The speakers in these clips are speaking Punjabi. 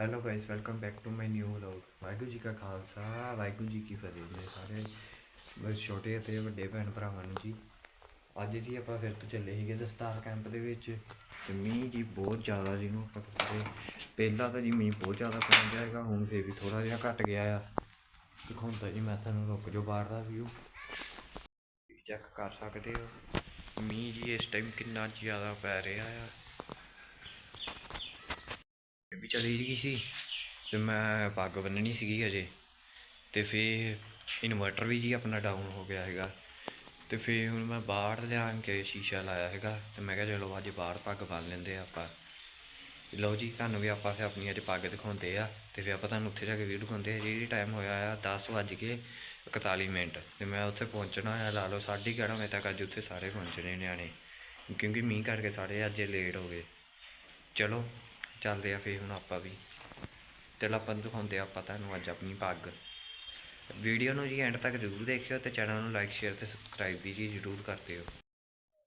Hello guys welcome back to my new vlog Waheguru ji ਕਾ ਖਾਲਸਾ, ਵਾਹਿਗੁਰੂ ਜੀ ਕੀ ਫਤਿਹ ਮੇਰੇ ਸਾਰੇ। ਬਸ ਛੋਟੇ ਅਤੇ ਵੱਡੇ ਭੈਣ ਭਰਾਵਾਂ ਨੂੰ ਜੀ। ਅੱਜ ਜੀ ਆਪਾਂ ਫਿਰ ਤੋਂ ਚੱਲੇ ਸੀਗੇ ਦਸਤਾਰ ਕੈਂਪ ਦੇ ਵਿੱਚ। ਤੇ ਮੀਂਹ ਜੀ ਬਹੁਤ ਜ਼ਿਆਦਾ ਜਿਹਨੂੰ ਆਪਾਂ ਕਹਿੰਦੇ ਪਹਿਲਾਂ ਤਾਂ ਜੀ ਮੀਂਹ ਬਹੁਤ ਜ਼ਿਆਦਾ ਪੈਂਦਾ ਹੈਗਾ ਹੁਣ ਫੇਰ ਵੀ ਥੋੜਾ ਜਿਹਾ ਘਟ ਗਿਆ ਆ। ਦਿਖਾਉਂਦਾ ਜੀ ਮੈਂ ਤੁਹਾਨੂੰ ਰੁਕ ਜੋ ਬਾਹਰ ਦਾ ਵਿਊ ਚੈੱਕ ਕਰ ਸਕਦੇ ਹੋ। ਮੀਂਹ ਜੀ ਇਸ ਟਾਈਮ ਕਿੰਨਾ ਜ਼ਿਆਦਾ ਪੈ ਰਿਹਾ ਆ। ਚਲੀ ਗਈ ਸੀ ਤੇ ਮੈਂ ਪੱਗ ਬੰਨਣੀ ਸੀਗੀ ਅਜੇ ਤੇ ਫਿਰ ਇਨਵਰਟਰ ਵੀ ਜੀ ਆਪਣਾ ਡਾਊਨ ਹੋ ਗਿਆ ਹੈਗਾ। ਤੇ ਫਿਰ ਹੁਣ ਮੈਂ ਬਾਹਰ ਲਿਆਣ ਕੇ ਸ਼ੀਸ਼ਾ ਲਾਇਆ ਹੈਗਾ। ਤੇ ਮੈਂ ਕਿਹਾ ਚਲੋ ਅੱਜ ਬਾਹਰ ਪੱਗ ਬੰਨ ਲੈਂਦੇ ਆਪਾਂ। ਲਓ ਜੀ, ਤੁਹਾਨੂੰ ਵੀ ਆਪਾਂ ਫਿਰ ਆਪਣੀ ਅੱਜ ਪੱਗ ਦਿਖਾਉਂਦੇ ਆ। ਤੇ ਫਿਰ ਆਪਾਂ ਤੁਹਾਨੂੰ ਉੱਥੇ ਜਾ ਕੇ ਵੀਡੀਓ ਦਿਖਾਉਂਦੇ ਆ ਜੀ ਟਾਈਮ ਹੋਇਆ ਆ 10 ਵੱਜ ਕੇ 41 ਮਿੰਟ। ਤੇ ਮੈਂ ਉੱਥੇ ਪਹੁੰਚਣਾ ਆ, ਲਾ ਲਓ 11:30 ਵਜੇ ਤੱਕ ਅੱਜ ਉੱਥੇ ਸਾਰੇ ਪਹੁੰਚਣੇ ਨਿਆਣੇ। ਕਿਉਂਕਿ ਮੀਂਹ ਕਰਕੇ ਸਾਰੇ ਅੱਜ ਲੇਟ ਹੋ ਗਏ। ਚਲੋ। ਚੱਲਦੇ ਆ ਫੇਰ ਹੁਣ ਆਪਾਂ ਵੀ। ਚਲ ਆਪਾਂ ਦਿਖਾਉਂਦੇ ਆਪਾਂ ਤੁਹਾਨੂੰ ਅੱਜ ਆਪਣੀ ਪੱਗ ਵੀਡੀਓ ਨੂੰ ਜੀ ਐਂਡ ਤੱਕ ਜ਼ਰੂਰ ਦੇਖਿਓ ਤੇ ਚੈਨਲ ਨੂੰ ਲਾਈਕ ਸ਼ੇਅਰ ਤੇ ਸਬਸਕ੍ਰਾਈਬ ਵੀ ਜੀ ਜ਼ਰੂਰ ਕਰ ਦਿਓ।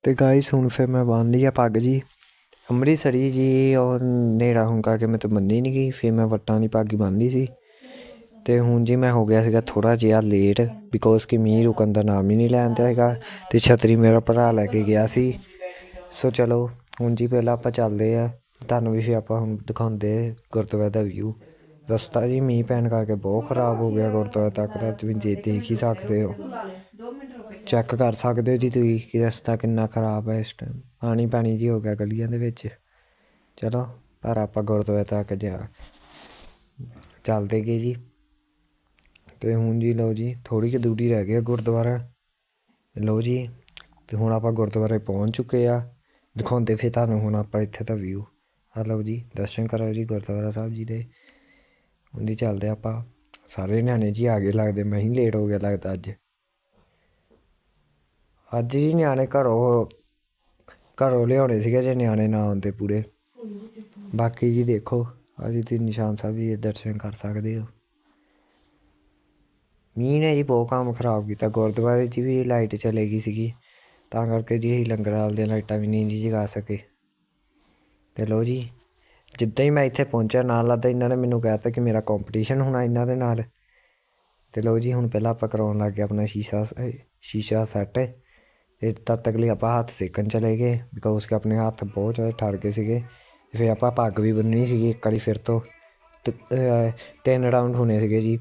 ਤੇ ਗਾਇਸ ਹੁਣ ਫਿਰ ਮੈਂ ਬੰਨ ਲਈ ਆ ਪੱਗ ਜੀ। ਅੰਮ੍ਰਿਤਸਰੀ ਜੀ ਔਰ ਨੇੜਾ ਹੁਣ ਕਰਕੇ ਮੈਂ ਤਾਂ ਮੰਨੀ ਨਹੀਂ ਗਈ, ਫਿਰ ਮੈਂ ਵੱਟਾਂ ਦੀ ਪੱਗ ਹੀ ਬੰਨ ਲਈ ਸੀ। ਤੇ ਹੁਣ ਜੀ ਮੈਂ ਹੋ ਗਿਆ ਸੀਗਾ ਥੋੜਾ ਜਿਹਾ ਲੇਟ ਬਿਕੋਜ਼ ਕਿ ਮੀਂਹ ਰੁਕਣ ਦਾ ਨਾਮ ਹੀ ਨਹੀਂ ਲੈਂਦਾ ਹੈਗਾ, ਤੇ ਛਤਰੀ ਮੇਰਾ ਭਰਾ ਲੈ ਕੇ ਗਿਆ ਸੀ। ਸੋ ਚਲੋ, ਹੁਣ ਜੀ ਪਹਿਲਾਂ ਆਪਾਂ ਚੱਲਦੇ ਆ। ਤੁਹਾਨੂੰ ਵੀ ਫਿਰ ਆਪਾਂ ਹੁਣ ਦਿਖਾਉਂਦੇ ਗੁਰਦੁਆਰੇ ਦਾ ਵਿਊ ਰਸਤਾ ਜੀ ਮੀਂਹ ਪੈਣ ਕਰਕੇ ਬਹੁਤ ਖਰਾਬ ਹੋ ਗਿਆ ਗੁਰਦੁਆਰੇ ਤੱਕ ਦਾ ਤੁਸੀਂ ਜੇ ਦੇਖ ਹੀ ਸਕਦੇ ਹੋ। ਚੈੱਕ ਕਰ ਸਕਦੇ ਹੋ ਜੀ ਤੁਸੀਂ ਕਿ ਰਸਤਾ ਕਿੰਨਾ ਖਰਾਬ ਹੈ ਇਸ ਟਾਈਮ ਪਾਣੀ ਪਾਣੀ ਜੀ ਹੋ ਗਿਆ ਗਲੀਆਂ ਦੇ ਵਿੱਚ। ਚਲੋ, ਪਰ ਆਪਾਂ ਗੁਰਦੁਆਰੇ ਤੱਕ ਜਾ ਚੱਲਦੇ ਗਏ ਜੀ। ਤੇ ਹੁਣ ਜੀ ਲਓ ਜੀ ਥੋੜੀ ਜਿਹੀ ਦੂਰੀ ਰਹਿ ਗਈ ਗੁਰਦੁਆਰਾ। ਲਓ ਜੀ, ਤੇ ਹੁਣ ਆਪਾਂ ਗੁਰਦੁਆਰੇ ਪਹੁੰਚ ਚੁੱਕੇ ਆ। ਦਿਖਾਉਂਦੇ ਫਿਰ ਤੁਹਾਨੂੰ ਹੁਣ ਆਪਾਂ ਇੱਥੇ ਦਾ ਵਿਊ ਆ ਲਓ ਜੀ, ਦਰਸ਼ਨ ਕਰੋ ਜੀ ਗੁਰਦੁਆਰਾ ਸਾਹਿਬ ਜੀ ਦੇ। ਹੁਣ ਜੀ ਚੱਲਦੇ ਆਪਾਂ। ਸਾਰੇ ਨਿਆਣੇ ਜੀ ਆ ਗਏ ਲੱਗਦੇ, ਮੈਂ ਹੀ ਲੇਟ ਹੋ ਗਿਆ ਲੱਗਦਾ ਅੱਜ। ਅੱਜ ਜੀ ਨਿਆਣੇ ਘਰੋਂ ਘਰੋਂ ਲਿਆਉਣੇ ਸੀਗੇ ਜੇ ਨਿਆਣੇ ਨਾ ਆਉਂਦੇ ਪੂਰੇ। ਬਾਕੀ ਜੀ ਦੇਖੋ, ਅੱਜ ਤੇ ਨਿਸ਼ਾਨ ਸਾਹਿਬ ਜੀ ਦੇ ਦਰਸ਼ਨ ਕਰ ਸਕਦੇ ਹੋ। ਮੀਂਹ ਨੇ ਜੀ ਬਹੁਤ ਕੰਮ ਖਰਾਬ ਕੀਤਾ। ਗੁਰਦੁਆਰੇ 'ਚ ਵੀ ਲਾਈਟ ਚਲੇ ਗਈ ਸੀਗੀ। ਤਾਂ ਕਰਕੇ ਜੀ ਅਸੀਂ ਲੰਗਰ ਹਾਲ ਦੀਆਂ ਲਾਈਟਾਂ ਵੀ ਨਹੀਂ ਜੀ ਜਗਾ ਸਕੇ। ਤੇ ਲੋ ਜੀ ਜਿੱਦਾਂ ਹੀ ਮੈਂ ਇੱਥੇ ਪਹੁੰਚਿਆ ਨਾਲ ਲੱਗਦਾ ਇਹਨਾਂ ਨੇ ਮੈਨੂੰ ਕਹਿਤਾ ਕਿ ਮੇਰਾ ਕੰਪੀਟੀਸ਼ਨ ਹੋਣਾ ਇਹਨਾਂ ਦੇ ਨਾਲ। ਤੇ ਲੋ ਜੀ ਹੁਣ ਪਹਿਲਾਂ ਆਪਾਂ ਕਰਾਉਣ ਲੱਗ ਗਏ ਆਪਣਾ ਸ਼ੀਸ਼ਾ ਸ਼ੀਸ਼ਾ ਸੈੱਟ ਤੇ ਤਦ ਤੱਕ ਲਈ ਆਪਾਂ ਹੱਥ ਸੇਕਣ ਚਲੇ ਗਏ ਬਿਕੋਜ਼ ਕਿ ਆਪਣੇ ਹੱਥ ਬਹੁਤ ਜ਼ਿਆਦਾ ਠਰ ਗਏ ਸੀਗੇ। ਫਿਰ ਆਪਾਂ ਪੱਗ ਵੀ ਬੰਨਣੀ ਸੀਗੀ ਇੱਕ ਵਾਰੀ ਫਿਰ ਤੋਂ। ਤੇ, ਤਿੰਨ ਰਾਊਂਡ ਹੋਣੇ ਸੀਗੇ ਜੀ।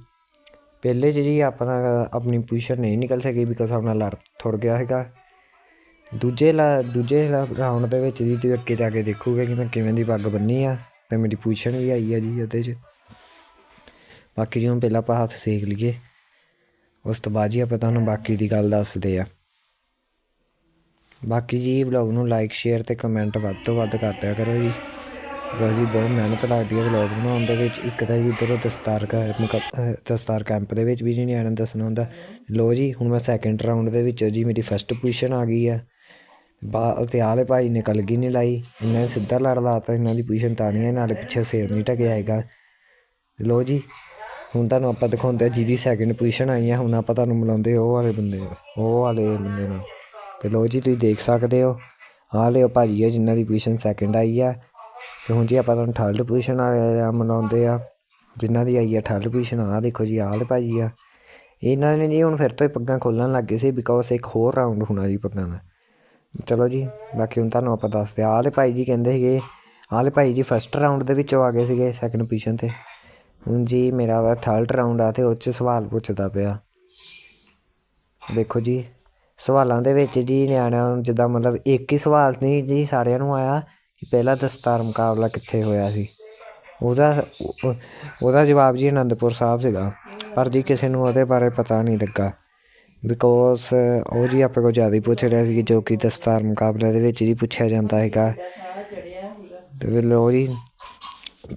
ਪਹਿਲੇ ਜਿਹੜੀ ਆਪਣਾ ਆਪਣੀ ਪੋਜੀਸ਼ਨ ਨਹੀਂ ਨਿਕਲ ਸਕੀ ਬਿਕੋਜ਼ ਆਪਣਾ ਲੜ ਥੁੜ ਗਿਆ ਹੈਗਾ। ਦੂਜੇ ਲਾ, ਦੂਜੇ ਰਾਊਂਡ ਦੇ ਵਿੱਚ ਜੀ ਤੁਸੀਂ ਅੱਗੇ ਜਾ ਕੇ ਦੇਖੋਗੇ ਕਿ ਮੈਂ ਕਿਵੇਂ ਦੀ ਪੱਗ ਬੰਨੀ ਆ ਤੇ ਮੇਰੀ ਪੋਜੀਸ਼ਨ ਵੀ ਆਈ ਆ ਜੀ ਉਹਦੇ 'ਚ। ਬਾਕੀ ਜੀ ਹੁਣ ਪਹਿਲਾਂ ਆਪਾਂ ਹੱਥ ਸੇਕ ਲਈਏ। ਉਸ ਤੋਂ ਬਾਅਦ ਜੀ ਆਪਾਂ ਤੁਹਾਨੂੰ ਬਾਕੀ ਦੀ ਗੱਲ ਦੱਸਦੇ ਆ। ਬਾਕੀ ਜੀ ਵਲੌਗ ਨੂੰ ਲਾਈਕ ਸ਼ੇਅਰ ਤੇ ਕਮੈਂਟ ਵੱਧ ਤੋਂ ਵੱਧ ਕਰਦਿਆ ਕਰੋ ਜੀ। ਬਿਕੋਜ਼ ਜੀ ਬਹੁਤ ਮਿਹਨਤ ਲੱਗਦੀ ਹੈ ਵਲੌਗ ਬਣਾਉਣ ਦੇ ਵਿੱਚ। ਇੱਕ ਤਾਂ ਜੀ ਇੱਧਰੋਂ ਦਸਤਾਰ ਕੈਂਪ ਦਸਤਾਰ ਕੈਂਪ ਦੇ ਵਿੱਚ ਵੀ ਜੀ ਨਿਆਣਿਆਂ ਦੱਸਣਾ ਹੁੰਦਾ। ਲੋ ਜੀ, ਹੁਣ ਮੈਂ ਸੈਕੰਡ ਰਾਊਂਡ ਦੇ ਵਿੱਚ ਜੀ ਮੇਰੀ ਫਸਟ ਪੋਜੀਸ਼ਨ ਆ ਗਈ ਆ। ਬਾ ਅਤੇ ਆਲੇ ਭਾਈ ਨੇ ਕਲਗੀ ਨਹੀਂ ਲਾਈ, ਇਹਨਾਂ ਨੇ ਸਿੱਧਾ ਲੜ ਲਾਤਾ ਇਹਨਾਂ ਦੀ ਪੋਜੀਸ਼ਨ ਤਾਣੀ ਹੈ ਨਾਲੇ ਪਿੱਛੇ ਸਿਰ ਨਹੀਂ ਟਕਿਆ ਹੈਗਾ। ਲੋ ਜੀ, ਹੁਣ ਤੁਹਾਨੂੰ ਆਪਾਂ ਦਿਖਾਉਂਦੇ ਆ ਜਿਹਦੀ ਸੈਕਿੰਡ ਪੋਜੀਸ਼ਨ ਆਈ ਆ, ਹੁਣ ਆਪਾਂ ਤੁਹਾਨੂੰ ਮਿਲਾਉਂਦੇ ਉਹ ਵਾਲੇ ਬੰਦੇ ਉਹ ਵਾਲੇ ਬੰਦੇ ਨਾਲ ਤੇ ਲੋ ਜੀ, ਤੁਸੀਂ ਦੇਖ ਸਕਦੇ ਹੋ, ਆਹ ਲਿਓ ਭਾਜੀ ਹੈ ਜਿਨ੍ਹਾਂ ਦੀ ਪੋਜੀਸ਼ਨ ਸੈਕਿੰਡ ਆਈ ਆ। ਤੇ ਹੁਣ ਜੀ ਆਪਾਂ ਤੁਹਾਨੂੰ ਥਰਡ ਪੋਜੀਸ਼ਨ ਆ ਮਿਲਾਉਂਦੇ ਆ, ਜਿਨ੍ਹਾਂ ਦੀ ਆਈ ਆ ਥਰਡ ਪੋਜੀਸ਼ਨ ਆ ਦੇਖੋ ਜੀ, ਆਹ ਵਾਲੇ ਭਾਜੀ ਆ। ਇਹਨਾਂ ਨੇ ਜੀ ਹੁਣ ਫਿਰ ਤੋਂ ਹੀ ਪੱਗਾਂ ਖੋਲਣ ਲੱਗ ਗਏ ਸੀ ਬਿਕੋਜ਼ ਇੱਕ ਹੋਰ ਰਾਊਂਡ ਹੋਣਾ ਜੀ ਪੱਗਾਂ ਦਾ। ਚਲੋ ਜੀ, ਬਾਕੀ ਹੁਣ ਤੁਹਾਨੂੰ ਆਪਾਂ ਦੱਸਦੇ ਹਾਂ। ਆਲੇ ਭਾਈ ਜੀ ਕਹਿੰਦੇ ਸੀਗੇ ਆਲੇ ਭਾਈ ਜੀ ਫਸਟ ਰਾਊਂਡ ਦੇ ਵਿੱਚੋਂ ਆ ਗਏ ਸੀਗੇ ਸੈਕੰਡ ਪੋਜੀਸ਼ਨ ਤੇ। ਹੁਣ ਜੀ ਮੇਰਾ ਵਾ ਥਰਡ ਰਾਊਂਡ ਆ ਤੇ ਉਹ 'ਚ ਸਵਾਲ ਪੁੱਛਦਾ ਪਿਆ। ਦੇਖੋ ਜੀ, ਸਵਾਲਾਂ ਦੇ ਵਿੱਚ ਜੀ ਨਿਆਣਿਆਂ ਨੂੰ ਜਿੱਦਾਂ ਮਤਲਬ ਇੱਕ ਹੀ ਸਵਾਲ ਨਹੀਂ ਜੀ ਸਾਰਿਆਂ ਨੂੰ ਆਇਆ ਕਿ ਪਹਿਲਾ ਦਸਤਾਰ ਮੁਕਾਬਲਾ ਕਿੱਥੇ ਹੋਇਆ ਸੀ? ਉਹਦਾ ਉਹਦਾ ਜਵਾਬ ਜੀ ਅਨੰਦਪੁਰ ਸਾਹਿਬ ਸੀਗਾ। ਪਰ ਜੀ ਕਿਸੇ ਨੂੰ ਉਹਦੇ ਬਾਰੇ ਪਤਾ ਨਹੀਂ ਲੱਗਾ। ਬਿਕੋਜ਼ uh, ਉਹ ਜੀ ਆਪਣੇ ਕੋਲ ਜ਼ਿਆਦਾ ਹੀ ਪੁੱਛ ਰਿਹਾ ਸੀ ਜੋ ਕਿ ਦਸਤਾਰ ਮੁਕਾਬਲੇ ਦੇ ਵਿੱਚ ਜੀ ਪੁੱਛਿਆ ਜਾਂਦਾ ਹੈਗਾ। ਤੇ ਫਿਰ ਲਓ ਜੀ,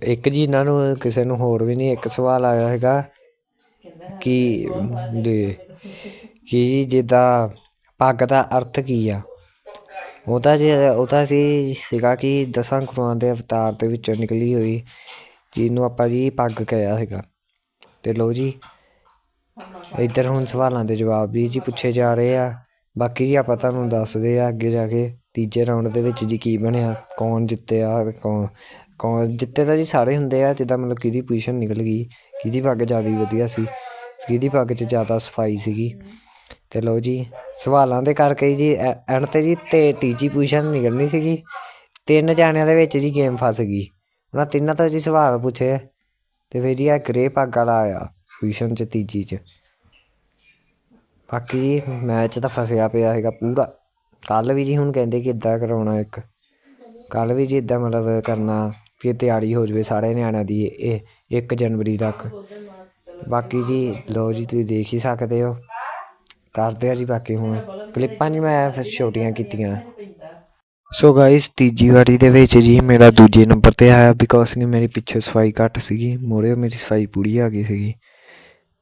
ਇੱਕ ਜੀ ਇਹਨਾਂ ਨੂੰ ਕਿਸੇ ਨੂੰ ਹੋਰ ਵੀ ਨਹੀਂ, ਇੱਕ ਸਵਾਲ ਆਇਆ ਹੈਗਾ ਕਿ ਦੇ ਕਿ ਜੀ ਜਿੱਦਾਂ ਪੱਗ ਦਾ ਅਰਥ ਕੀ ਆ? ਉਹਦਾ ਜੇ ਉਹਦਾ ਸੀ ਸੀਗਾ ਕਿ ਦਸਾਂ ਗੁਰੂਆਂ ਦੇ ਅਵਤਾਰ ਦੇ ਵਿੱਚੋਂ ਨਿਕਲੀ ਹੋਈ ਜਿਹਨੂੰ ਆਪਾਂ ਜੀ ਪੱਗ ਕਿਹਾ ਹੈਗਾ। ਤੇ ਲੋ ਜੀ ਇੱਧਰ ਹੁਣ ਸਵਾਲਾਂ ਦੇ ਜਵਾਬ ਵੀ ਜੀ ਪੁੱਛੇ ਜਾ ਰਹੇ ਆ। ਬਾਕੀ ਜੀ ਆਪਾਂ ਤੁਹਾਨੂੰ ਦੱਸਦੇ ਆ ਅੱਗੇ ਜਾ ਕੇ ਤੀਜੇ ਰਾਊਂਡ ਦੇ ਵਿੱਚ ਜੀ ਕੀ ਬਣਿਆ, ਕੌਣ ਜਿੱਤਿਆ, ਕੌਣ ਕੌਣ ਜਿੱਤੇ ਤਾਂ ਜੀ ਸਾਰੇ ਹੁੰਦੇ ਆ, ਜਿੱਦਾਂ ਮਤਲਬ ਕਿਹਦੀ ਪੋਜੀਸ਼ਨ ਨਿਕਲ ਗਈ, ਕਿਹਦੀ ਪੱਗ ਜ਼ਿਆਦਾ ਵਧੀਆ ਸੀ, ਕਿਹਦੀ ਪੱਗ 'ਚ ਜ਼ਿਆਦਾ ਸਫ਼ਾਈ ਸੀਗੀ। ਤੇ ਲਓ ਜੀ, ਸਵਾਲਾਂ ਦੇ ਕਰਕੇ ਜੀ ਐ- ਐਂਡ ਤੇ ਜੀ ਤੇ ਤੀਜੀ ਪੋਜੀਸ਼ਨ ਨਿਕਲਣੀ ਸੀਗੀ। ਤਿੰਨ ਜਾਣਿਆਂ ਦੇ ਵਿੱਚ ਜੀ ਗੇਮ ਫਸ ਗਈ। ਉਹਨਾਂ ਤਿੰਨਾਂ ਤੋਂ ਜੀ ਸਵਾਲ ਪੁੱਛੇ, ਤੇ ਫਿਰ ਜੀ ਇਹ ਗ੍ਰੇ ਪੱਗ ਵਾਲਾ ਆਇਆ। ਪੋਜੀਸ਼ਨ 'ਚ ਤੀਜੀ ਚ। ਬਾਕੀ ਜੀ ਮੈਚ ਤਾਂ ਫਸਿਆ ਪਿਆ ਹੈਗਾ ਪੂਰਾ। ਕੱਲ ਵੀ ਜੀ ਹੁਣ ਕਹਿੰਦੇ ਕਿ ਇਦਾਂ ਕਰਾਉਣਾ ਇੱਕ। ਕੱਲ ਵੀ ਜੀ ਇਦਾਂ ਮਤਲਬ ਕਰਨਾ ਕਿ ਤਿਆਰੀ ਹੋ ਜਾਵੇ ਸਾਰੇ ਨਿਆਣਿਆਂ ਦੀ ਇਹ 1 ਜਨਵਰੀ ਤੱਕ। ਬਾਕੀ ਜੀ ਲੋ ਜੀ ਤੁਸੀਂ ਦੇਖ ਹੀ ਸਕਦੇ ਹੋ। ਕਰਦੇ ਆ ਜੀ ਬਾਕੀ ਹੁਣ। ਕਲਿੱਪਾਂ ਜੀ ਮੈਂ ਫਿਰ ਛੋਟੀਆਂ ਕੀਤੀਆਂ। ਸੋ ਗਾਇਸ ਤੀਜੀ ਵਾਰੀ ਦੇ ਵਿੱਚ ਜੀ ਮੇਰਾ ਦੂਜੇ ਨੰਬਰ ਤੇ ਆਇਆ ਬਿਕੋਜ਼ ਕਿ ਮੇਰੀ ਪਿੱਛੇ ਸਫ਼ਾਈ ਘੱਟ ਸੀਗੀ। ਮੋਰੇ ਮੇਰੀ ਸਫ਼ਾਈ ਪੂਰੀ ਆ ਗਈ ਸੀਗੀ।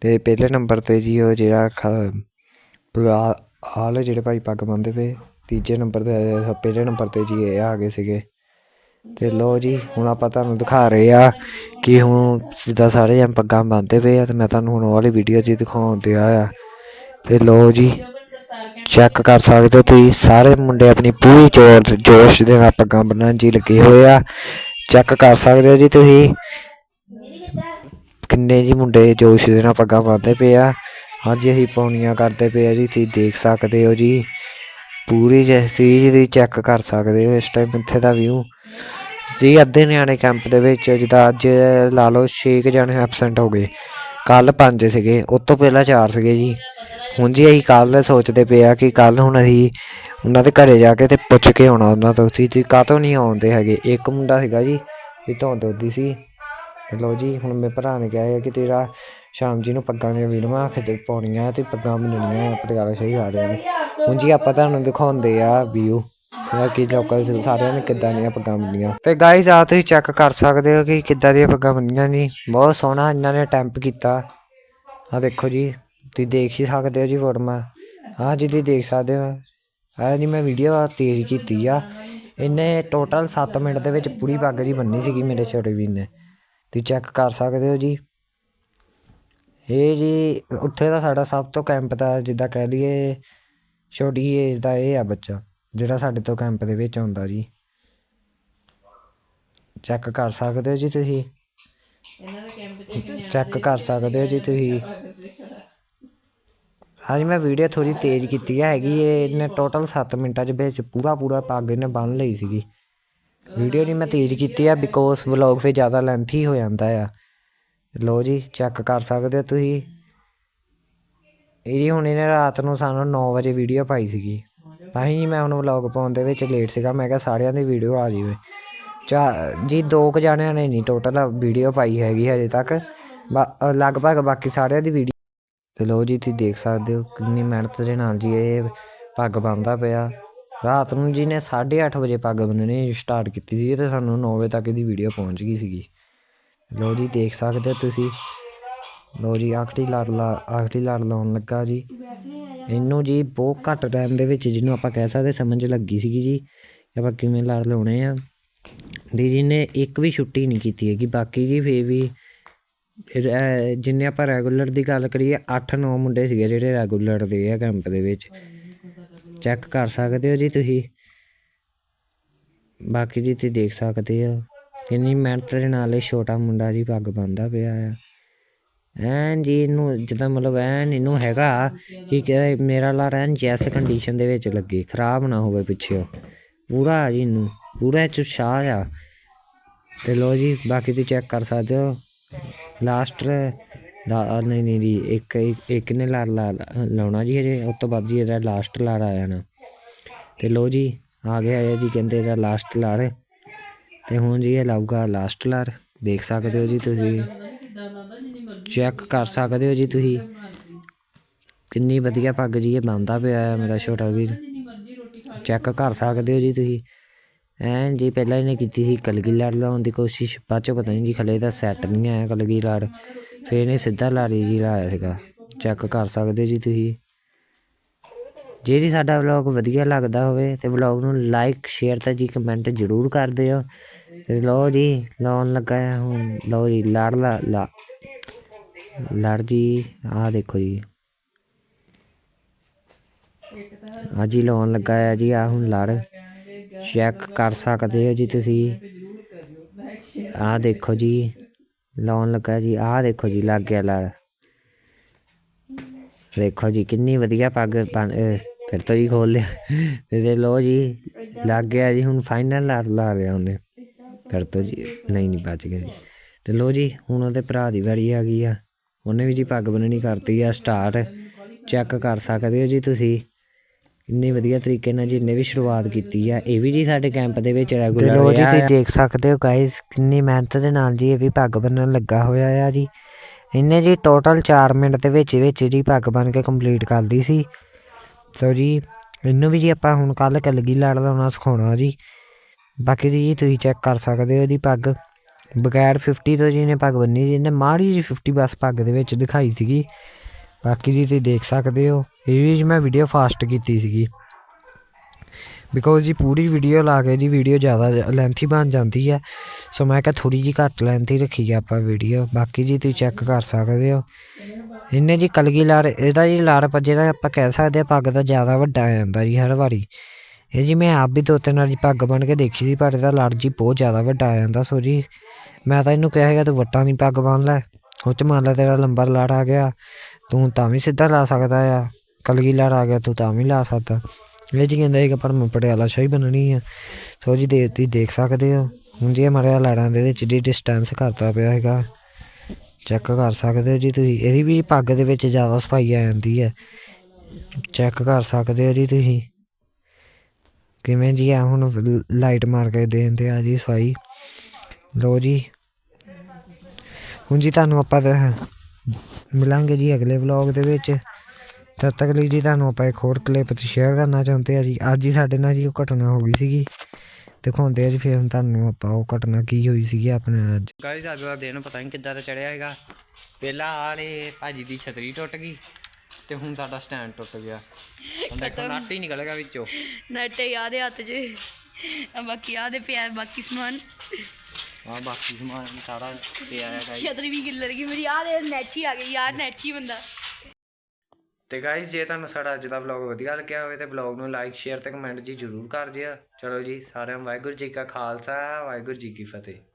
ਅਤੇ ਪਹਿਲੇ ਨੰਬਰ ਤੇ ਜੀ ਉਹ ਜਿਹੜਾ ਖ- ਹਾਲ ਜਿਹੜੇ ਭਾਈ ਪੱਗ ਬੰਨ੍ਹਦੇ ਪਏ, ਤੀਜੇ ਨੰਬਰ ਤੇ ਪਹਿਲੇ ਨੰਬਰ ਤੇ ਜੀ ਇਹ ਆ ਗਏ ਸੀਗੇ। ਅਤੇ ਲੋ ਜੀ, ਹੁਣ ਆਪਾਂ ਤੁਹਾਨੂੰ ਦਿਖਾ ਰਹੇ ਆ ਕਿ ਹੁਣ ਸਿੱਧਾ ਸਾਰੇ ਜਣ ਪੱਗਾਂ ਬੰਨ੍ਹਦੇ ਪਏ ਆ ਅਤੇ ਮੈਂ ਤੁਹਾਨੂੰ ਹੁਣ ਉਹ ਵਾਲੀ ਵੀਡੀਓ ਜੀ ਦਿਖਾਉਣ ਦਿਆ ਆ ਅਤੇ ਲੋ ਜੀ ਚੈੱਕ ਕਰ ਸਕਦੇ ਹੋ ਤੁਸੀਂ, ਸਾਰੇ ਮੁੰਡੇ ਆਪਣੀ ਪੂਰੀ ਜੋਰ ਜੋਸ਼ ਦੇ ਨਾਲ ਪੱਗਾਂ ਬੰਨ੍ਹਣ ਜੀ ਲੱਗੇ ਹੋਏ ਆ। ਚੈੱਕ ਕਰ ਸਕਦੇ ਹੋ ਜੀ ਤੁਸੀਂ ਕਿੰਨੇ ਜੀ ਮੁੰਡੇ ਜੋਸ਼ ਦੇ ਨਾਲ ਪੱਗਾਂ ਬੰਨ੍ਹਦੇ ਪਏ ਆ। ਅੱਜ ਅਸੀਂ ਪੌਣੀਆਂ ਕਰਦੇ ਪਏ ਆ ਜੀ, ਤੁਸੀਂ ਦੇਖ ਸਕਦੇ ਹੋ ਜੀ। ਪੂਰੀ ਚੀਜ਼ ਦੀ ਚੈੱਕ ਕਰ ਸਕਦੇ ਹੋ ਇਸ ਟਾਈਮ ਇੱਥੇ ਦਾ ਵਿਊ ਜੀ, ਅੱਧੇ ਨਿਆਣੇ ਕੈਂਪ ਦੇ ਵਿੱਚ ਜਿੱਦਾਂ ਅੱਜ ਲਾ ਲਓ 6 ਜਣੇ ਐਬਸੈਂਟ ਹੋ ਗਏ। ਕੱਲ 5 ਸੀਗੇ, ਉਸ ਤੋਂ ਪਹਿਲਾਂ 4 ਸੀਗੇ ਜੀ। ਹੁਣ ਜੀ ਅਸੀਂ ਕੱਲ ਸੋਚਦੇ ਪਏ ਆ ਕਿ ਕੱਲ ਹੁਣ ਅਸੀਂ ਉਹਨਾਂ ਦੇ ਘਰੇ ਜਾ ਕੇ ਤੇ ਪੁੱਛ ਕੇ ਆਉਣਾ ਉਹਨਾਂ ਤੋਂ। ਤੁਸੀਂ ਕਾਹ ਤੋਂ ਨਹੀਂ ਆਉਂਦੇ ਹੈਗੇ? ਇੱਕ ਮੁੰਡਾ ਸੀਗਾ ਜੀ ਇਹ ਤੋਂ ਦੋਦੀ ਸੀ। ਲਓ ਜੀ, ਹੁਣ ਮੇਰੇ ਭਰਾ ਨੇ ਕਿਹਾ ਹੈ ਕਿ ਤੇਰਾ ਸ਼ਾਮ ਜੀ ਨੂੰ ਪੱਗਾਂ ਦੀਆਂ ਵੀਡੀਓਆਂ ਖਿੱਚ ਪਾਉਣੀਆਂ ਤੇ ਪੱਗਾਂ ਬੰਨਣੀਆਂ ਪਟਿਆਲਾ ਸ਼ਹੀ ਆ ਰਹੇ ਨੇ। ਹੁਣ ਜੀ ਆਪਾਂ ਤੁਹਾਨੂੰ ਦਿਖਾਉਂਦੇ ਆ ਵਿਊ ਸੋ ਕਿ ਲੋਕਾਂ ਦੇ ਸਾਰਿਆਂ ਨੇ ਕਿੱਦਾਂ ਦੀਆਂ ਪੱਗਾਂ ਬੰਨੀਆਂ। ਤੇ ਗਾਇਸ ਆ ਤੁਸੀਂ ਚੈੱਕ ਕਰ ਸਕਦੇ ਹੋ ਕਿ ਕਿੱਦਾਂ ਦੀਆਂ ਪੱਗਾਂ ਬੰਨੀਆਂ ਜੀ ਬਹੁਤ ਸੋਹਣਾ ਇਹਨਾਂ ਨੇ ਅਟੈਂਪ ਕੀਤਾ। ਆ ਦੇਖੋ ਜੀ, ਤੁਸੀਂ ਦੇਖ ਹੀ ਸਕਦੇ ਹੋ ਜੀ ਫੋਟੋਆਂ ਹਾਂ ਜੀ ਤੁਸੀਂ ਦੇਖ ਸਕਦੇ ਹੋ। ਆ ਜੀ ਮੈਂ ਵੀਡੀਓ ਤੇਜ਼ ਕੀਤੀ ਆ। ਇਹਨੇ ਟੋਟਲ 7 ਮਿੰਟ ਦੇ ਵਿੱਚ ਪੂਰੀ ਪੱਗ ਜੀ ਬੰਨੀ ਸੀਗੀ ਮੇਰੇ ਛੋਟੇ ਵੀਰ ਨੇ। ਤੁਸੀਂ ਚੈੱਕ ਕਰ ਸਕਦੇ ਹੋ ਜੀ। ਇਹ ਜੀ ਉੱਥੇ ਦਾ ਸਾਡਾ ਸਭ ਤੋਂ ਕੈਂਪ ਦਾ ਜਿੱਦਾਂ ਕਹਿ ਲਈਏ ਛੋਟੀ ਏਜ ਦਾ ਇਹ ਆ ਬੱਚਾ ਜਿਹੜਾ ਸਾਡੇ ਤੋਂ ਕੈਂਪ ਦੇ ਵਿੱਚ ਆਉਂਦਾ ਜੀ। ਚੈੱਕ ਕਰ ਸਕਦੇ ਹੋ ਜੀ ਤੁਸੀਂ। ਇਹਨਾਂ ਦੇ ਕੈਂਪ 'ਚ ਕਿੰਨੇ ਚੈੱਕ ਕਰ ਸਕਦੇ ਹੋ ਜੀ ਤੁਸੀਂ। ਹਾਂਜੀ ਮੈਂ ਵੀਡੀਓ ਥੋੜੀ ਤੇਜ਼ ਕੀਤੀ ਹੈਗੀ ਇਹ ਇਹਨੇ ਟੋਟਲ 7 ਮਿੰਟਾਂ ਦੇ ਵਿੱਚ ਪੂਰਾ ਪੂਰਾ ਪੱਗ ਇਹਨੇ ਬੰਨ ਲਈ ਸੀਗੀ। ਵੀਡੀਓ ਨਹੀਂ ਮੈਂ ਤੇਜ਼ ਕੀਤੀ ਆ ਬਿਕੋਜ਼ ਵਲੌਗ ਫੇ ਜ਼ਿਆਦਾ ਲੈਂਥੀ ਹੋ ਜਾਂਦਾ ਆ। ਲੋ ਜੀ ਚੈੱਕ ਕਰ ਸਕਦੇ ਹੋ ਤੁਸੀਂ। ਇਹ ਜੀ ਹੁਣ ਇਹਨੇ ਰਾਤ ਨੂੰ ਸਾਨੂੰ 9 ਵਜੇ ਵੀਡੀਓ ਪਾਈ ਸੀਗੀ। ਤਾਂ ਹੀ ਮੈਂ ਹੁਣ ਵਲੌਗ ਪਾਉਣ ਦੇ ਵਿੱਚ ਲੇਟ ਸੀਗਾ। ਮੈਂ ਕਿਹਾ ਸਾਰਿਆਂ ਦੀ ਵੀਡੀਓ ਆ ਜਾਵੇ। ਚਾ, ਜੀ ਦੋ ਕੁ ਜਾਣਿਆਂ ਨੇ ਨਹੀਂ ਟੋਟਲ ਵੀਡੀਓ ਪਾਈ ਹੈਗੀ ਹਜੇ ਤੱਕ। ਬਾ- ਲਗਭਗ ਬਾਕੀ ਸਾਰਿਆਂ ਦੀ ਵੀਡੀਓ ਤੇ ਲੋ ਜੀ, ਤੁਸੀਂ ਦੇਖ ਸਕਦੇ ਹੋ ਕਿੰਨੀ ਮਿਹਨਤ ਦੇ ਨਾਲ ਜੀ ਇਹ ਪੱਗ ਬੰਨਦਾ ਪਿਆ। ਰਾਤ ਨੂੰ ਜੀ ਨੇ 8:30 ਵਜੇ ਪੱਗ ਬੰਨਣੀ ਸਟਾਰਟ ਕੀਤੀ ਸੀ ਤੇ ਸਾਨੂੰ 9 ਵਜੇ ਤੱਕ ਇਹਦੀ ਵੀਡੀਓ ਪਹੁੰਚ ਗਈ ਸੀਗੀ। ਲੋ ਜੀ ਦੇਖ ਸਕਦੇ ਹੋ ਤੁਸੀਂ। ਲੋ ਜੀ ਆਖਰੀ ਲੜ ਲਾ ਆਖਰੀ ਲੜ ਲਾਉਣ ਲੱਗਾ ਜੀ। ਇਹਨੂੰ ਜੀ ਬਹੁਤ ਘੱਟ ਟਾਈਮ ਦੇ ਵਿੱਚ ਜਿਹਨੂੰ ਆਪਾਂ ਕਹਿ ਸਕਦੇ ਸਮਝ ਲੱਗੀ ਸੀਗੀ ਜੀ ਆਪਾਂ ਕਿਵੇਂ ਲੜ ਲਾਉਣੇ ਆ। ਦੀਦੀ ਨੇ ਇੱਕ ਵੀ ਛੁੱਟੀ ਨਹੀਂ ਕੀਤੀ ਹੈਗੀ ਬਾਕੀ ਜੀ ਫੇਰ ਵੀ ਫਿਰ, ਜਿੰਨੇ ਆਪਾਂ ਰੈਗੂਲਰ ਦੀ ਗੱਲ ਕਰੀਏ 8-9 ਮੁੰਡੇ ਸੀਗੇ ਜਿਹੜੇ ਰੈਗੂਲਰ ਦੇ ਆ ਕੈਂਪ ਦੇ ਵਿੱਚ। ਚੈੱਕ ਕਰ ਸਕਦੇ ਹੋ ਜੀ ਤੁਸੀਂ। ਬਾਕੀ ਜੀ ਤੁਸੀਂ ਦੇਖ ਸਕਦੇ ਹੋ। ਕਿੰਨੀ ਮਿਹਨਤ ਦੇ ਨਾਲ ਇਹ ਛੋਟਾ ਮੁੰਡਾ ਜੀ ਪੱਗ ਬੰਨਦਾ ਪਿਆ ਆ। ਐਨ ਜੀ ਇਹਨੂੰ ਜਿੱਦਾਂ ਮਤਲਬ ਐਨ ਇਹਨੂੰ ਹੈਗਾ ਕਿ ਮੇਰਾ ਲਾਰ ਐਨ ਜੈਸ ਕੰਡੀਸ਼ਨ ਦੇ ਵਿੱਚ ਲੱਗੇ, ਖਰਾਬ ਨਾ ਹੋਵੇ ਪਿੱਛੇ। ਪੂਰਾ ਜੀ ਇਹਨੂੰ, ਪੂਰਾ ਚੁਸ਼ਾਹ ਆ। ਤੇ ਲੋ ਜੀ, ਬਾਕੀ ਤੁਸੀਂ ਚੈੱਕ ਕਰ ਸਕਦੇ ਹੋ। ਲਾਸਟ ਦਾ ਨਹੀਂ ਨਹੀਂ ਜੀ, ਇੱਕ, ਇੱਕ- ਨੇ ਲਾਰ ਲਾ, ਲਾਉਣਾ ਜੀ ਹਜੇ, ਉਸ ਤੋਂ ਬਾਅਦ ਜੀ ਇਹਦਾ ਲਾਸਟ ਲਾਰ ਆ ਜਾਣਾ ਤੇ ਲੋ ਜੀ, ਆ ਗਿਆ ਹੈ ਜੀ, ਕਹਿੰਦੇ ਇਹਦਾ ਲਾਸਟ ਲਾਰ ਤੇ ਹੁਣ ਜੀ ਇਹ ਲਾਊਗਾ ਲਾਸਟ ਲਾਰ ਦੇਖ ਸਕਦੇ ਹੋ ਜੀ ਤੁਸੀਂ। ਚੈੱਕ ਕਰ ਸਕਦੇ ਹੋ ਜੀ ਤੁਸੀਂ। ਕਿੰਨੀ ਵਧੀਆ ਪੱਗ ਜੀ, ਇਹ ਬੰਨਦਾ ਪਿਆ ਹੈ ਮੇਰਾ ਛੋਟਾ ਵੀਰ। ਚੈੱਕ ਕਰ ਸਕਦੇ ਹੋ ਜੀ ਤੁਸੀਂ। ਐਂ ਜੀ, ਪਹਿਲਾਂ ਇਹਨੇ ਕੀਤੀ ਸੀ ਕਲਗੀ ਲੜ ਲਾਉਣ ਦੀ ਕੋਸ਼ਿਸ਼, ਬਾਅਦ ਚੋਂ ਪਤਾ ਨਹੀਂ ਜੀ, ਖਲੇ ਦਾ ਸੈੱਟ ਨਹੀਂ ਆਇਆ ਕਲਗੀ ਲੜ। ਫਿਰ ਇਹਨੇ ਸਿੱਧਾ ਲਾੜੀ ਜੀ ਲਾਇਆ ਸੀਗਾ। ਚੈੱਕ ਕਰ ਸਕਦੇ ਹੋ ਜੀ ਤੁਸੀਂ। ਜੇ ਜੀ ਸਾਡਾ ਵਲੌਗ ਵਧੀਆ ਲੱਗਦਾ ਹੋਵੇ ਤੇ ਵਲੌਗ ਨੂੰ ਲਾਈਕ ਸ਼ੇਅਰ ਤੇ ਜੀ ਕਮੈਂਟ ਜ਼ਰੂਰ ਕਰ ਦਿਓ। ਤੇ ਲਓ ਜੀ, ਲਾਉਣ ਲੱਗਾ ਹੁਣ। ਲਓ ਜੀ, ਲੜ ਲਾ ਲਾ। ਲੜ ਜੀ, ਆਹ ਦੇਖੋ ਜੀ। ਆ ਜੀ ਲਾਉਣ ਲੱਗਾ ਆ ਜੀ ਆ ਹੁਣ ਲੜ। ਚੈੱਕ ਕਰ ਸਕਦੇ ਹੋ ਜੀ ਤੁਸੀਂ। ਆ ਦੇਖੋ ਜੀ। ਲਾਉਣ ਲੱਗਾ ਜੀ ਆ ਦੇਖੋ ਜੀ, ਲੱਗ ਗਿਆ ਲੜ ਦੇਖੋ ਜੀ, ਕਿੰਨੀ ਵਧੀਆ ਪੱਗ ਫਿਰ ਤੋਂ ਹੀ ਖੋਲ ਲਿਆ। ਤੇ ਲੋ ਜੀ, ਲੱਗ ਗਿਆ ਜੀ, ਹੁਣ ਫਾਈਨਲ ਲੜ ਲਾ ਲਿਆ ਉਹਨੇ। ਫਿਰ ਤੋਂ ਜੀ, ਨਹੀਂ ਨਹੀਂ, ਬਚ ਗਿਆ ਜੀ। ਤੇ ਲੋ ਜੀ, ਹੁਣ ਉਹਦੇ ਭਰਾ ਦੀ ਵਾਰੀ ਆ ਗਈ ਆ। ਉਹਨੇ ਵੀ ਜੀ ਪੱਗ ਬੰਨਣੀ ਕਰਤੀ ਆ ਸਟਾਰਟ ਚੈੱਕ ਕਰ ਸਕਦੇ ਹੋ ਜੀ ਤੁਸੀਂ। ਇੰਨੇ ਵਧੀਆ ਤਰੀਕੇ ਨਾਲ ਜਿੰਨੇ ਵੀ ਸ਼ੁਰੂਆਤ ਕੀਤੀ ਆ। ਇਹ ਵੀ ਜੀ ਸਾਡੇ ਕੈਂਪ ਦੇ ਵਿੱਚ ਰੈਗੂਲਰ ਲੋ ਜੀ ਤੁਸੀਂ ਦੇਖ ਸਕਦੇ ਹੋ ਗਾਇਸ ਕਿੰਨੀ ਮਿਹਨਤ ਦੇ ਨਾਲ ਜੀ ਇਹ ਵੀ ਪੱਗ ਬੰਨਣ ਲੱਗਾ ਹੋਇਆ ਆ ਜੀ। ਇਹਨੇ ਜੀ ਟੋਟਲ 4 ਮਿੰਟ ਦੇ ਵਿੱਚ ਵਿੱਚ ਜੀ ਪੱਗ ਬੰਨ ਕੇ ਕੰਪਲੀਟ ਕਰਦੀ ਸੀ। ਸੋ ਜੀ ਇਹਨੂੰ ਵੀ ਜੀ ਆਪਾਂ ਹੁਣ ਕੱਲ ਕਲਗੀ ਲੜ ਲਾਉਣਾ ਸਿਖਾਉਣਾ ਜੀ। ਬਾਕੀ ਦੀ ਜੀ ਤੁਸੀਂ ਚੈੱਕ ਕਰ ਸਕਦੇ ਹੋ ਇਹਦੀ ਪੱਗ। ਬਗੈਰ 50 ਤੋਂ ਜੀ ਨੇ ਪੱਗ ਬੰਨੀ ਸੀ। ਇਹਨੇ ਮਾੜੀ ਜੀ 50 ਬਸ ਪੱਗ ਦੇ ਵਿੱਚ ਦਿਖਾਈ ਸੀਗੀ। ਬਾਕੀ ਜੀ ਤੁਸੀਂ ਦੇਖ ਸਕਦੇ ਹੋ। ਇਹ ਵੀ ਜੀ ਮੈਂ ਵੀਡੀਓ ਫਾਸਟ ਕੀਤੀ ਸੀਗੀ। ਬਿਕੋਜ਼ ਜੀ ਪੂਰੀ ਵੀਡੀਓ ਲਾ ਕੇ ਜੀ ਵੀਡੀਓ ਜ਼ਿਆਦਾ ਲੈਂਥੀ ਬਣ ਜਾਂਦੀ ਹੈ। ਸੋ ਮੈਂ ਕਿਹਾ ਥੋੜੀ ਜੀ ਘੱਟ ਲੈਂਥੀ ਰੱਖੀ ਹੈ ਆਪਾਂ ਵੀਡੀਓ ਬਾਕੀ ਜੀ ਤੁਸੀਂ ਚੈੱਕ ਕਰ ਸਕਦੇ ਹੋ। ਇਹਨੇ ਜੀ ਕਲਗੀ ਲਾੜ, ਇਹਦਾ ਜੀ ਲਾੜ ਪਰ ਜਿਹੜਾ ਆਪਾਂ ਕਹਿ ਸਕਦੇ ਆ ਪੱਗ ਦਾ ਜ਼ਿਆਦਾ ਵੱਡਾ ਆ ਜਾਂਦਾ ਜੀ ਹਰ ਵਾਰੀ। ਇਹ ਜੀ ਮੈਂ ਆਪ ਵੀ ਦੋ ਤਿੰਨ ਵਾਰੀ ਪੱਗ ਬਣ ਕੇ ਦੇਖੀ ਸੀ, ਪਰ ਇਹਦਾ ਲੜ ਜੀ ਬਹੁਤ ਜ਼ਿਆਦਾ ਵੱਡਾ ਆ ਜਾਂਦਾ। ਸੋ ਜੀ ਮੈਂ ਤਾਂ ਇਹਨੂੰ ਕਿਹਾ ਹੈਗਾ ਤੂੰ ਵੱਟਾਂ ਦੀ ਪੱਗ ਬੰਨ ਲੈ। ਉਹ ਚ ਮੰਨ ਲੈ ਤੇਰਾ ਲੰਬਾ ਲੜ ਆ ਗਿਆ। ਤੂੰ ਤਾਂ ਵੀ ਸਿੱਧਾ ਲਾ ਸਕਦਾ ਆ। ਕਲਗੀ ਲੜ ਆ ਗਿਆ ਤੂੰ ਤਾਂ ਵੀ ਲਾ ਸਕਦਾ। ਇਹ ਜੀ ਕਹਿੰਦਾ ਹੈਗਾ ਪਰ ਮੈਂ ਪਟਿਆਲਾ ਸ਼ਾਹੀ ਬਣਨੀ ਆ। ਸੋ ਜੀ ਦੇ ਤੁਸੀਂ ਦੇਖ ਸਕਦੇ ਹੋ। ਹੁਣ ਜੀ ਮਰਿਆ ਲੜਾਂ ਦੇ ਵਿੱਚ ਜੀ ਡਿਸਟੈਂਸ ਕਰਤਾ ਪਿਆ ਹੈਗਾ ਚੈੱਕ ਕਰ ਸਕਦੇ ਹੋ ਜੀ ਤੁਸੀਂ। ਇਹਦੀ ਵੀ ਪੱਗ ਦੇ ਵਿੱਚ ਜ਼ਿਆਦਾ ਸਫ਼ਾਈ ਆ ਜਾਂਦੀ ਹੈ। ਚੈੱਕ ਕਰ ਸਕਦੇ ਹੋ ਜੀ ਤੁਸੀਂ। ਕਿਵੇਂ ਜੀ ਆ ਹੁਣ ਲਾਈਟ ਮਾਰ ਕੇ ਦੇਂਦੇ ਆ ਜੀ ਸਫ਼ਾਈ। ਲੋ ਜੀ। ਹੁਣ ਜੀ ਤੁਹਾਨੂੰ ਆਪਾਂ ਤਾਂ ਮਿਲਾਂਗੇ ਜੀ ਅਗਲੇ ਵਲੌਗ ਦੇ ਵਿੱਚ। ਤਦ ਤੱਕ ਲਈ ਜੀ ਤੁਹਾਨੂੰ ਆਪਾਂ ਇੱਕ ਹੋਰ ਕਲਿੱਪ ਸ਼ੇਅਰ ਕਰਨਾ ਚਾਹੁੰਦੇ ਆ ਜੀ। ਅੱਜ ਹੀ ਸਾਡੇ ਨਾਲ ਜੀ ਉਹ ਘਟਨਾ ਹੋ ਗਈ ਸੀਗੀ। ਦਿਖਾਉਂਦੇ ਆ ਜੀ ਫਿਰ ਹੁਣ ਤੁਹਾਨੂੰ ਆਪਾਂ ਉਹ ਘਟਨਾ ਕੀ ਹੋਈ ਸੀਗੀ ਆਪਣੇ ਨਾਲ ਅੱਜ। ਗਾਇਸ ਅੱਜ ਦਾ ਦਿਨ ਪਤਾ ਨਹੀਂ ਕਿੱਦਾਂ ਦਾ ਚੜਿਆ ਹੈਗਾ। ਪਹਿਲਾਂ ਆਲੇ ਭਾਜੀ ਦੀ ਛਤਰੀ ਟੁੱਟ ਗਈ ਤੇ ਹੁਣ ਸਾਡਾ ਸਟੈਂਡ ਟੁੱਟ ਗਿਆ। ਹੁਣ ਦੇਖੋ ਨੱਟ ਹੀ ਨਿਕਲ ਗਿਆ ਵਿੱਚੋਂ। ਨੱਟ ਯਾਦ ਹੈ ਹੱਥ 'ਚ। ਆ ਬਾਕੀ ਯਾਦ ਹੈ ਪਿਆ ਬਾਕੀ ਸਮਾਨ। ਆ ਬਾਕੀ ਸਮਾਨ ਸਾਰਾ ਪਿਆ ਹੈ ਗਾਇਸ। ਛਤਰੀ ਵੀ ਗਿੱਲਰ ਗਈ ਮੇਰੀ। ਯਾਦ ਹੈ ਨੈਟ ਹੀ ਆ ਗਈ ਯਾਰ ਨੈਟ ਹੀ ਬੰਦਾ। ਤੇ ਗਾਇਸ ਜੇ ਤੁਹਾਨੂੰ ਸਾਡਾ ਅੱਜ ਦਾ ਵਲੌਗ ਵਧੀਆ ਲੱਗਿਆ ਹੋਵੇ ਤੇ ਵਲੌਗ ਨੂੰ ਲਾਈਕ ਸ਼ੇਅਰ ਤੇ ਕਮੈਂਟ ਜੀ ਜ਼ਰੂਰ ਕਰ ਜਿਓ ਚਲੋ ਜੀ, ਸਾਰਿਆਂ ਵਾਹਿਗੁਰੂ ਜੀ ਕਾ ਖਾਲਸਾ, ਵਾਹਿਗੁਰੂ ਜੀ ਕੀ ਫਤਿਹ।